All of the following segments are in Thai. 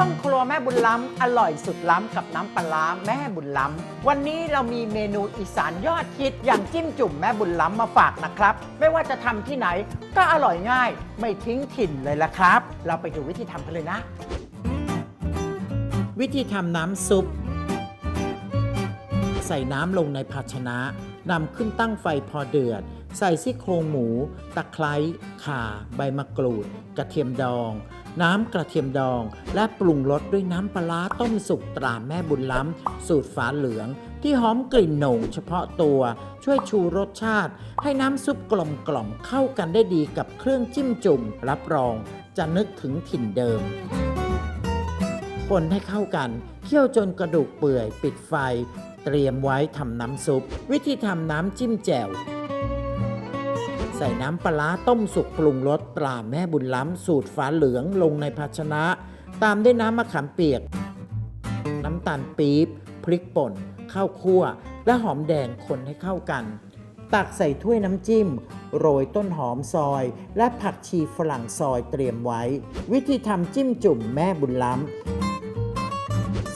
ช่องครัวแม่บุญล้ำอร่อยสุดล้ำกับน้ำปลาร้าแม่บุญล้ำวันนี้เรามีเมนูอีสานยอดฮิตอย่างจิ้มจุ่มแม่บุญล้ำมาฝากนะครับ ไม่ว่าจะทำที่ไหนก็อร่อยง่าย ไม่ทิ้งถิ่นเลยละครับ เราไปดูวิธีทำกันเลยนะ วิธีทำน้ำซุป ใส่น้ำลงในภาชนะนำขึ้นตั้งไฟพอเดือด ใส่ซี่โครงหมู ตะไคร้ข่า ใบมะกรูด กระเทียมดอง น้ำกระเทียมดอง และปรุงรสด้วยน้ำปลาต้มสุกตราแม่บุญล้ำ สูตรฝาเหลือง ที่หอมกลิ่นโหน่งเฉพาะตัว ช่วยชูรสชาติ ให้น้ำซุปกลมกล่อมเข้ากันได้ดีกับเครื่องจิ้มจุ่ม รับรอง จะนึกถึงถิ่นเดิมคนให้เข้ากัน เคี่ยวจนกระดูกเปื่อย ปิดไฟ เตรียมไว้ทำน้ำซุป วิธีทำน้ำจิ้มแจ่ว ใส่น้ำปลาต้มสุกปรุงรสตราแม่บุญล้ำสูตรฝาเหลืองลงในภาชนะ ตามด้วยน้ำมะขามเปียก น้ำตาลปี๊บพริกป่น ข้าวคั่ว และหอมแดงคนให้เข้ากัน ตักใส่ถ้วยน้ำจิ้ม โรยต้นหอมซอย และผักชีฝรั่งซอยเตรียมไว้ วิธีทำจิ้มจุ่มแม่บุญล้ำ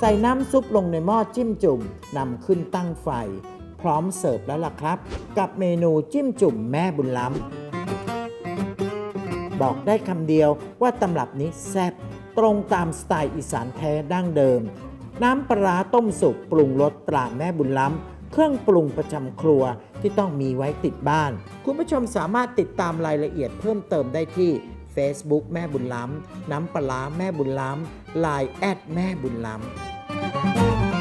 ใส่น้ำซุปลงในหม้อจิ้มจุ่มนำขึ้นตั้งไฟ พร้อมเสิร์ฟแล้วล่ะครับ กับเมนูจิ้มจุ่มแม่บุญล้ำบอกได้คำเดียวว่าตำรับนี้แซ่บตรงตามสไตล์อีสานแท้ดั้งเดิม น้ำปลาต้มสุกปรุงรสตราแม่บุญล้ำ เครื่องปรุงประจำครัวที่ต้องมีไว้ติดบ้าน คุณผู้ชมสามารถติดตามรายละเอียดเพิ่มเติมได้ที่ Facebook แม่บุญล้ำ น้ำปลาร้าแม่บุญล้ำ Line แอดแม่บุญล้ำ Thank you.